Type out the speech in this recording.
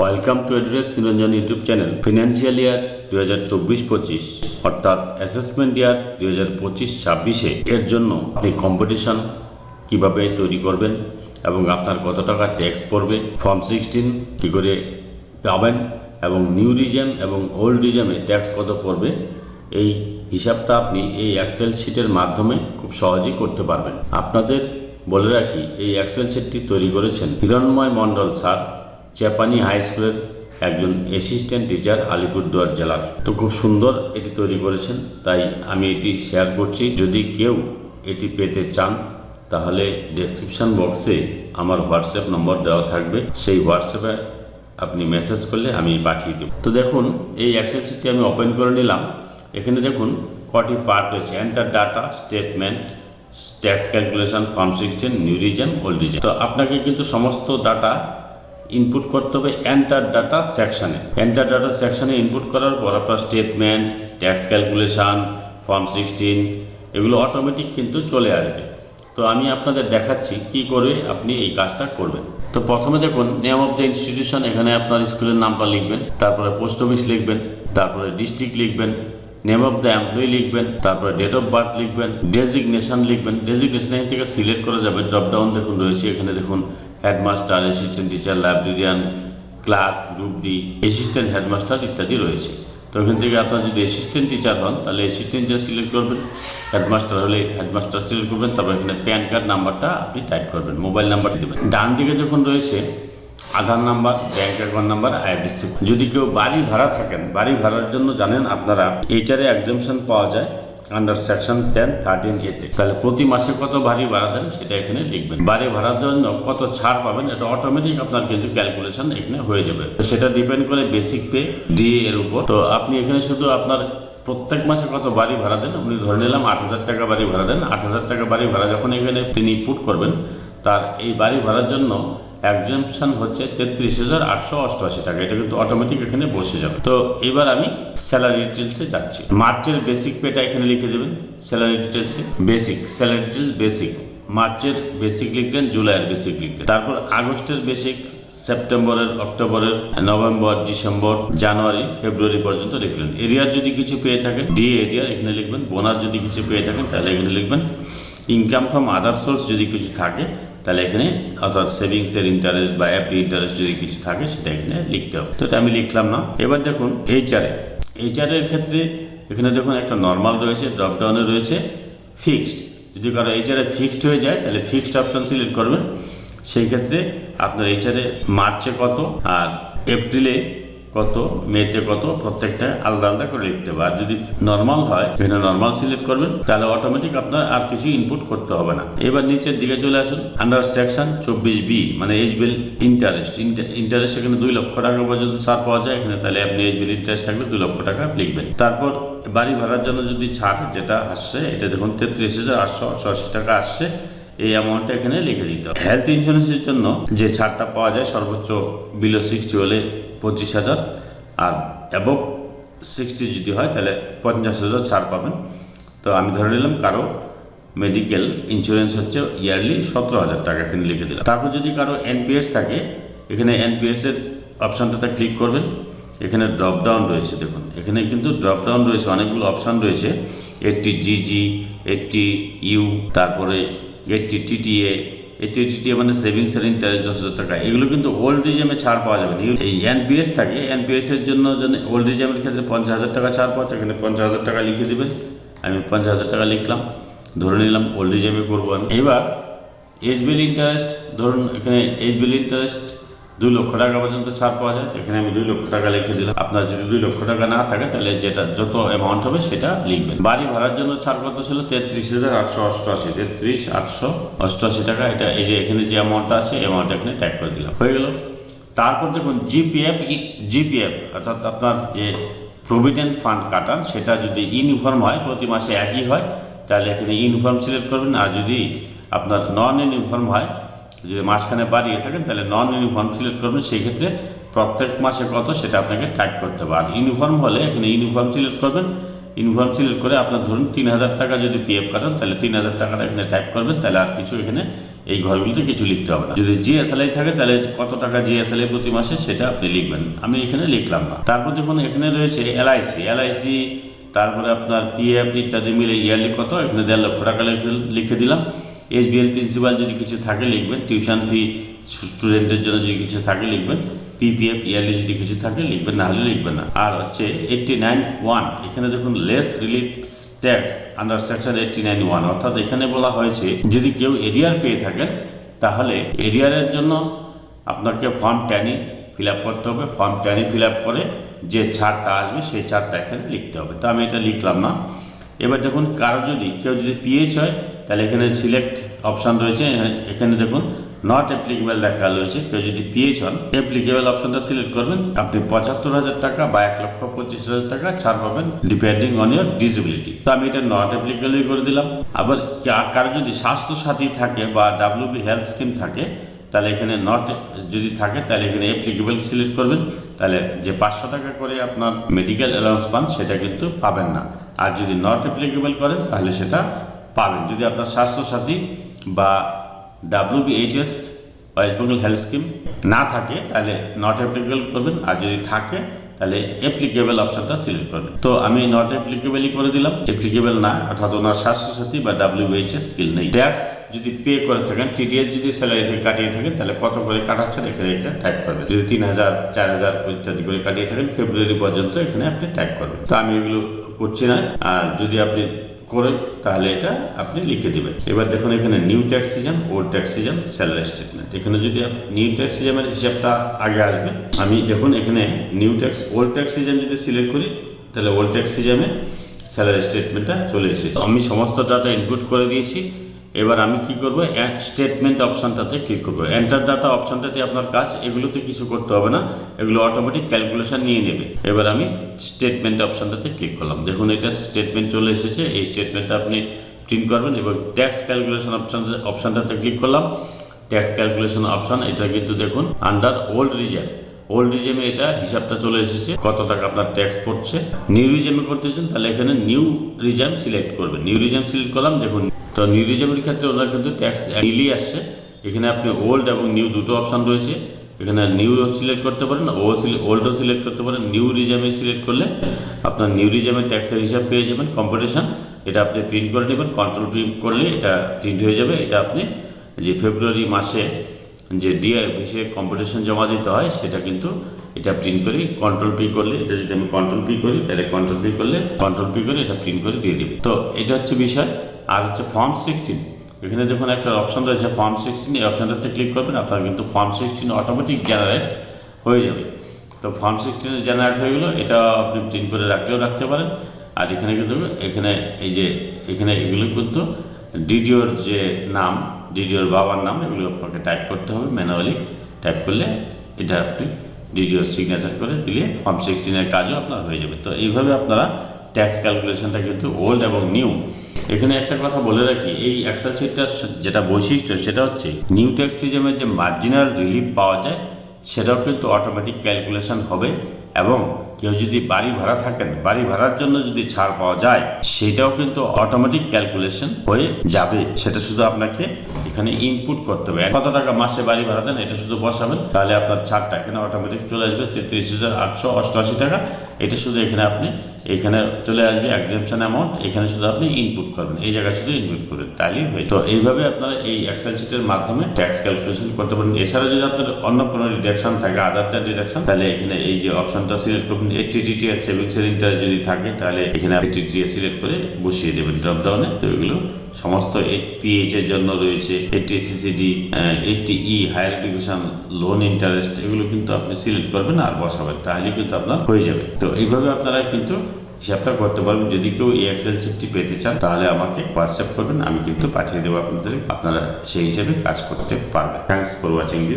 Welcome to Edurex Niranjan YouTube channel financial year দুই হাজার চব্বিশ পঁচিশ, অর্থাৎ অ্যাসেসমেন্ট ইয়ার দুই হাজার পঁচিশ ছাব্বিশে। এর জন্য আপনি কম্পিটিশন কীভাবে তৈরি করবেন এবং আপনার কত টাকা ট্যাক্স পড়বে ফর্ম সিক্সটিন কী করে পাবেন এবং নিউ রিজেম এবং ওল্ড রিজেমে ট্যাক্স কত পড়বে, এই হিসাবটা আপনি এই এক্সেল শিটের মাধ্যমে খুব সহজেই করতে পারবেন। আপনাদের বলে রাখি, এই এক্সেল শিটটি তৈরি করেছেন হিরণময় মণ্ডল স্যার। চেপানি হাই স্কুলের একজন অ্যাসিস্ট্যান্ট টিচার আলিপুরদুয়ার জেলার। তো খুব সুন্দর এটি তৈরি করেছেন, তাই আমি এটি শেয়ার করছি। যদি কেউ এটি পেতে চান, তাহলে ডেসক্রিপশন বক্সে আমার হোয়াটসঅ্যাপ নম্বর দেওয়া থাকবে। সেই হোয়াটসঅ্যাপে আপনি মেসেজ করলে আমি পাঠিয়ে দেব। তো দেখুন, এই এক্সেল শিটটি আমি ওপেন করে নিলাম। এখানে দেখুন, কটি পার্ট রয়েছে। Enter data statement tax calculation form sixteen new regime old regime তো আপনাকে কিন্তু সমস্ত ডাটা ইনপুট করতে হবে এন্টার ডাটা সেকশানে এন্টার ডাটা সেকশানে ইনপুট করার পর আপনার statement tax calculation form sixteen এগুলো অটোমেটিক কিন্তু চলে আসবে। তো আমি আপনাদের দেখাচ্ছি কি করে আপনি এই কাজটা করবেন। তো প্রথমে দেখুন নেম অফ দ্য ইনস্টিটিউশন এখানে আপনার স্কুলের নামটা লিখবেন, তারপরে পোস্ট অফিস লিখবেন, তারপরে ডিস্ট্রিক্ট লিখবেন নেম অফ দ্য এমপ্লয়ি লিখবেন, তারপরে ডেট অফ বার্থ লিখবেন ডেজিগনেশন লিখবেন। ডেজিগনেশন এখান থেকে সিলেক্ট করা যাবে ড্রপডাউন দেখুন, রয়েছে, এখানে দেখুন headmaster assistant teacher librarian clerk group D assistant headmaster ইত্যাদি রয়েছে। তো এখান থেকে আপনার যদি অ্যাসিস্ট্যান্ট টিচার হন, তাহলে অ্যাসিস্ট্যান্ট টিচার সিলেক্ট করবেন হেডমাস্টার হলে হেডমাস্টার সিলেক্ট করবেন, তারপর এখানে প্যান কার্ড নাম্বারটা আপনি টাইপ করবেন মোবাইল নাম্বার দেবেন ডান দিকে যখন রয়েছে Aadhaar number bank account number IFSC যদি কেউ বাড়ি ভাড়া থাকেন, বাড়ি ভাড়ার জন্য জানেন আপনারা এইচারে এক্সামশন পাওয়া যায়। আন্ডার সেকশন টেন থার্টিন এতে তাহলে প্রতি মাসে কত বাড়ি ভাড়া দেন সেটা এখানে লিখবেন। বাড়ি ভাড়ার জন্য কত ছাড় পাবেন এটা অটোমেটিক আপনার কিন্তু ক্যালকুলেশন এখানে হয়ে যাবে। সেটা ডিপেন্ড করে বেসিক পে ডিএ এর উপর। তো আপনি এখানে শুধু আপনার প্রত্যেক মাসে কত বাড়ি ভাড়া দেন, উনি ধরে নিলাম আট হাজার টাকা বাড়ি ভাড়া দেন। আট হাজার টাকা বাড়ি ভাড়া যখন এখানে তিনি পুট করবেন, তার এই বাড়ি ভাড়ার জন্য একজামশন হচ্ছে তেত্রিশ হাজার আটশো অষ্টআশি টাকা। এটা কিন্তু অটোমেটিক এখানে বসে যাবে। তো এবার আমি স্যালারি ডিটেলসে যাচ্ছি। মার্চের বেসিক পেটা এখানে লিখে দেবেন স্যালারি ডিটেলসে বেসিক স্যালারি ডিটেলস বেসিক মার্চের বেসিক লিখলেন, জুলাইয়ের বেসিক লিখলেন। তারপর আগস্টের বেসিক সেপ্টেম্বরের, অক্টোবরের, নভেম্বর, ডিসেম্বর, জানুয়ারি, ফেব্রুয়ারি পর্যন্ত লিখলেন। এরিয়ার যদি কিছু পেয়ে থাকেন ডি এরিয়ার এখানে লিখবেন বোনাস যদি কিছু পেয়ে থাকেন, তাহলে এখানে লিখবেন ইনকাম ফ্রম আদার সোর্স যদি কিছু থাকে তাহলে এখানে অর্থাৎ সেভিংসের ইন্টারেস্ট বা এফডি ইন্টারেস্ট যদি কিছু থাকে, সেটা এখানে লিখতে হবে। তো এটা আমি লিখলাম না। এবার দেখুন এইচআরে এইচআরের ক্ষেত্রে এখানে দেখুন একটা নর্মাল রয়েছে ড্রপডাউনে রয়েছে ফিক্সড যদি কারও এইচআরে ফিক্সড হয়ে যায়, তাহলে ফিক্সড অপশন সিলেক্ট করবেন। সেই ক্ষেত্রে আপনার এইচআরে মার্চে কত, আর এপ্রিলে কত মেতে কত, প্রত্যেকটা আলাদা আলাদা করে লিখতে হবে। আর যদি নর্মাল হয় এখানে নর্মাল সিলেক্ট করবেন, তাহলে অটোমেটিক আপনার আর কিছু ইনপুট করতে হবে না। এবার নিচের দিকে চলে আসুন। আন্ডার সেকশন চব্বিশ বি মানে এইচ বিল ইন্টারেস্ট ইন্টারেস্ট এখানে দুই লক্ষ টাকা পর্যন্ত ছাড় পাওয়া যায়। এখানে তাহলে আপনি এইচ বিল ইন্টারেস্ট থাকলে দুই লক্ষ টাকা লিখবেন। তারপর বাড়ি ভাড়ার জন্য যদি ছাড় যেটা আসছে, এটা দেখুন তেত্রিশ হাজার আটশো অষ্টআশি টাকা আসছে। এই অ্যামাউন্টটা এখানে লিখে দিতে হবে। হেলথ ইন্স্যুরেন্সের জন্য যে ছাড়টা পাওয়া যায়, সর্বোচ্চ বিলো সিক্সটি হলে পঁচিশ হাজার। আর অ্যাবভ সিক্সটি যদি হয়, তাহলে পঞ্চাশ হাজার ছাড় পাবেন। তো আমি ধরে নিলাম কারও মেডিকেল ইন্স্যুরেন্স হচ্ছে ইয়ারলি সতেরো হাজার টাকা এখানে লিখে দিলাম। তারপর যদি কারও এনপিএস থাকে, এখানে এনপিএসের অপশানটাতে ক্লিক করবেন। এখানে ড্রপডাউন রয়েছে, দেখুন। এখানে কিন্তু ড্রপডাউন রয়েছে, অনেকগুলো অপশান রয়েছে। একটি জিজি একটি ইউ তারপরে এইটটি টিটিএ টিটিএ মানে সেভিংস আর ইন্টারেস্ট দশ হাজার টাকা। এগুলো কিন্তু ওল্ড রিজেমে ছাড় পাওয়া যাবে না। এই এনপিএস থাকে এনপিএসের জন্য ওল্ড রিজেমের ক্ষেত্রে পঞ্চাশ হাজার টাকা ছাড় পাওয়া যায়, এখানে পঞ্চাশ হাজার টাকা লিখে দেবেন। আমি পঞ্চাশ হাজার টাকা লিখলাম, ধরে নিলাম ওল্ড রিজেমে করব আমি। এবার এইচ বিল ইন্টারেস্ট ধরুন এখানে এইচ বিল ইন্টারেস্ট দুই লক্ষ টাকা পর্যন্ত ছাড় পাওয়া যায়, তো এখানে আমি দুই লক্ষ টাকা লিখে দিলাম। আপনার যদি দুই লক্ষ টাকা না থাকে, তাহলে যেটা যত অ্যামাউন্ট হবে সেটা লিখবেন। বাড়ি ভাড়ার জন্য ছাড় কত ছিল? তেত্রিশ হাজার আটশো অষ্টআশি। তেত্রিশ, আটশো অষ্টআশি টাকা। এটা এই যে এখানে যে অ্যামাউন্টটা আছে অ্যামাউন্ট এখানে ট্যাগ করে দিলাম। হয়ে গেল। তারপর দেখুন জিপিএফ জিপিএফ অর্থাৎ আপনার যে প্রভিডেন্ট ফান্ড কাটান, সেটা যদি ইউনিফর্ম হয়, প্রতি মাসে একই হয়, তাহলে এখানে ইউনিফর্ম সিলেক্ট করবেন। আর যদি আপনার নন ইউনিফর্ম হয় যদি মাঝখানে বাড়িয়ে থাকেন, তাহলে নন ইউনিফর্ম সিলেক্ট করবেন, সেই ক্ষেত্রে প্রত্যেক মাসে কত সেটা আপনাকে টাইপ করতে হবে। আর ইউনিফর্ম হলে এখানে ইউনিফর্ম সিলেক্ট করবেন। ইউনিফর্ম সিলেক্ট করে আপনার ধরুন তিন হাজার টাকা যদি পিএফ কাটান, তাহলে তিন হাজার টাকাটা এখানে টাইপ করবেন, তাহলে আর কিছু এখানে এই ঘরগুলিতে কিছু লিখতে হবে না। যদি জিএসএলআই থাকে, তাহলে কত টাকা জিএসএলআই প্রতি মাসে সেটা আপনি লিখবেন। আমি এখানে লিখলাম না। তারপর দেখুন, এখানে রয়েছে এলআইসি এলআইসি তারপরে আপনার পিএফ ইত্যাদি মিলে ইয়ারলি কত? এখানে দেড় লক্ষ টাকা লিখে দিলাম। এসবিএল প্রিন্সিপাল যদি কিছু থাকে লিখবেন, টিউশন ফি স্টুডেন্টের জন্য যদি কিছু থাকে লিখবেন, পিপিএফ ইয়ারলি যদি কিছু থাকে লিখবেন, না হলে লিখবেন না। আর হচ্ছে এইটটি নাইন ওয়ান এখানে দেখুন less relief tax under section eighty nine one অর্থাৎ এখানে বলা হয়েছে, যদি কেউ এরিয়ার পেয়ে থাকেন, তাহলে এরিয়ারের জন্য আপনাকে ফর্ম ট্যানি ফিল আপ করতে হবে। ফর্ম ট্যানি ফিল আপ করে যে ছাড়টা আসবে, সেই ছাড়টা এখানে লিখতে হবে। তো আমি এটা লিখলাম না। এবার দেখুন, কারও যদি, কেউ যদি পিএইচ হয় তাহলে এখানে সিলেক্ট অপশান রয়েছে, এখানে দেখুন নট অ্যাপ্লিকেবল লেখা রয়েছে, কেউ যদি পিএইচ হন অ্যাপ্লিকেবল অপশনটা সিলেক্ট করবেন, আপনি পঁচাত্তর হাজার টাকা বা এক লক্ষ পঁচিশ হাজার টাকা ছাড় পাবেন ডিপেন্ডিং অন ইয়ার ডিসেবিলিটি তো আমি এটা নট অ্যাপ্লিকেবলই করে দিলাম। আবার কারও যদি স্বাস্থ্য সাথী থাকে বা ডাব্লিউবি হেলথ স্কিম থাকে, তাহলে এখানে নট যদি থাকে, তাহলে এখানে অ্যাপ্লিকেবল সিলেক্ট করবেন। তাহলে যে পাঁচশো টাকা করে আপনার মেডিকেল অ্যালাউন্স পান, সেটা কিন্তু পাবেন না। আর যদি নট অ্যাপ্লিকেবল করেন, তাহলে সেটা পাবেন। যদি আপনার স্বাস্থ্যসাথী বা WBHS west Bengal health scheme না থাকে, তাহলে নট অ্যাপ্লিকেবল করবেন। আর যদি থাকে, তাহলে অ্যাপ্লিকেবল অপশনটা সিলেক্ট করবেন। তো আমি নট অ্যাপ্লিকেবলই করে দিলাম। অ্যাপ্লিকেবল না, অর্থাৎ ওনার স্বাস্থ্যসাথী বা ডাব্লিউএইচএস স্কিল নেই। ট্যাক্স যদি পে করে থাকেন টিডিএস যদি স্যালারি থেকে কাটিয়ে থাকেন, তাহলে কত করে কাটাচ্ছেন? এখানে একটা টাইপ করবেন। যদি তিন হাজার, চার হাজার ইত্যাদি করে কাটিয়ে থাকেন ফেব্রুয়ারি পর্যন্ত এখানে আপনি টাইপ করবেন। তো আমি এগুলো করছি না। আর যদি আপনি করে, তাহলে এটা আপনি লিখে দেবেন। এবার দেখুন এখানে new tax season old tax season salary statement এখানে যদি নিউ ট্যাক্স সিজনের হিসাবটা আগে আসবে, আমি দেখুন এখানে new tax old tax season যদি সিলেক্ট করি, তাহলে ওল্ড ট্যাক্স সিজনে স্যালারি স্টেটমেন্টটা চলে এসেছে। আমি সমস্ত ডাটা ইনপুট করে দিয়েছি। এবার আমি কি করব? স্টেটমেন্ট অপশনটাতে ক্লিক করব। এন্টার ডাটা অপশনটাতে আপনার কাজ, এগুলোতে কিছু করতে হবে না। এগুলো অটোমেটিক ক্যালকুলেশন নিয়ে নেবে। এবার আমি স্টেটমেন্ট অপশনটাতে ক্লিক করলাম। দেখুন, এটা স্টেটমেন্ট চলে এসেছে। এই স্টেটমেন্টটা আপনি প্রিন্ট করবেন এবং ট্যাক্স ক্যালকুলেশন অপশন অপশনটাতে ক্লিক করলাম। ট্যাক্স ক্যালকুলেশন অপশন এটা কিন্তু দেখুন আন্ডার ওল্ড রিজার্ভ ওল্ড রিজেমে এটা হিসাবটা চলে এসেছে। কত টাকা আপনার ট্যাক্স পড়ছে? নিউ রিজেমে করতে চান, তাহলে এখানে নিউ রিজেম সিলেক্ট করবেন। নিউ রিজেম সিলেক্ট করলাম, দেখুন তো নিউ রিজেমের ক্ষেত্রে ওনার কিন্তু ট্যাক্স নিলি আসছে। এখানে আপনি ওল্ড এবং নিউ দুটো অপশন রয়েছে। এখানে নিউ সিলেক্ট করতে পারেন ও ওল্ডও সিলেক্ট করতে পারেন। নিউ রিজেমে সিলেক্ট করলে আপনার নিউ রিজেমের ট্যাক্সের হিসাব পেয়ে যাবেন কম্পিটিশান এটা আপনি প্রিন্ট করে নেবেন কন্ট্রোল প্রিন্ট করলে এটা প্রিন্ট হয়ে যাবে। এটা আপনি যে ফেব্রুয়ারি মাসে যে ডিআই অফিসে কম্পিটিশন জমা দিতে হয়, সেটা কিন্তু এটা প্রিন্ট করি কন্ট্রোল পি করলে, এটা যদি আমি কন্ট্রোল পি করি, তাহলে কন্ট্রোল পি করলে কন্ট্রোল পি করে এটা প্রিন্ট করে দিয়ে দেবে। তো এটা হচ্ছে বিষয়। আর হচ্ছে ফর্ম সিক্সটিন এখানে দেখুন একটা অপশন রয়েছে ফর্ম সিক্সটিন এই অপশানটাতে ক্লিক করবেন, আপনার কিন্তু ফর্ম সিক্সটিন অটোমেটিক জেনারেট হয়ে যাবে। তো ফর্ম সিক্সটিনে জেনারেট হয়ে গেলো, এটা আপনি প্রিন্ট করে রাখলেও রাখতে পারেন। আর এখানে কিন্তু এখানে এই যে, এখানে এগুলো কিন্তু ডিডিওর যে নাম ডিডিওর বাবার নাম, এগুলো আপনাকে টাইপ করতে হবে ম্যানুয়ালি টাইপ করলে এটা আপনি ডিডিওর সিগনেচার করে দিলে ফর্ম সিক্সটিনের কাজও আপনার হয়ে যাবে। তো এইভাবে আপনারা ট্যাক্স ক্যালকুলেশনটা কিন্তু ওল্ড এবং নিউ এখানে একটা কথা বলে রাখি, এই এক্সেল শিটটার যেটা বৈশিষ্ট্য সেটা হচ্ছে নিউ ট্যাক্স সিস্টেমের যে মার্জিনাল রিলিফ পাওয়া যায়, সেটাও কিন্তু অটোমেটিক ক্যালকুলেশন হবে এবং কেউ যদি বাড়ি ভাড়া থাকেন, বাড়ি ভাড়ার জন্য যদি ছাড় পাওয়া যায়, সেটাও কিন্তু অটোমেটিক ক্যালকুলেশন হয়ে যাবে। সেটা শুধু আপনাকে এখানে ইনপুট করতে হবে। কত টাকা মাসে বাড়ি ভাড়া দেন, এটা শুধু বসাবেন, তাহলে আপনার ছাড়টা এখানে অটোমেটিক চলে আসবে তেত্রিশ হাজার আটশো অষ্টআশি টাকা। এটা শুধু এখানে আপনি এখানে চলে আসবে এক্সামশন অ্যামাউন্ট এখানে শুধু আপনি ইনপুট করবেন, এই জায়গায় শুধু ইনপুট করবেন, তাহলেই হয়ে তো এইভাবে আপনারা এই এক্সেল শিটের মাধ্যমে ট্যাক্স ক্যালকুলেশন করতে পারেন। এছাড়া যদি আপনার অন্য কোনো ডিডাকশন থাকে আদারটা ডিডাকশন তাহলে এখানে এই যে অপশনটা সিলেক্ট করবেন এইটটি টিটিএস সেভিংসের ইন্টারেস্ট যদি থাকে, তাহলে এখানে টিটিএস সিলেক্ট করে বসিয়ে দেবেন ড্রপ ডাউনে তো এগুলো সমস্ত এর জন্য রয়েছে eighty CCD eighty E higher education loan interest এগুলো কিন্তু আপনি সিলেক্ট করবেন আর বসাবেন তাহলে কিন্তু আপনার হয়ে যাবে। তো এইভাবে আপনারা কিন্তু হিসাবটা করতে পারবেন। যদি কেউ এই এক্সেল চিটটি পেতে চান, তাহলে আমাকে হোয়াটসঅ্যাপ করবেন, আমি কিন্তু পাঠিয়ে দেবো আপনাদের, আপনারা সেই হিসেবে কাজ করতে পারবেন। Thanks for watching this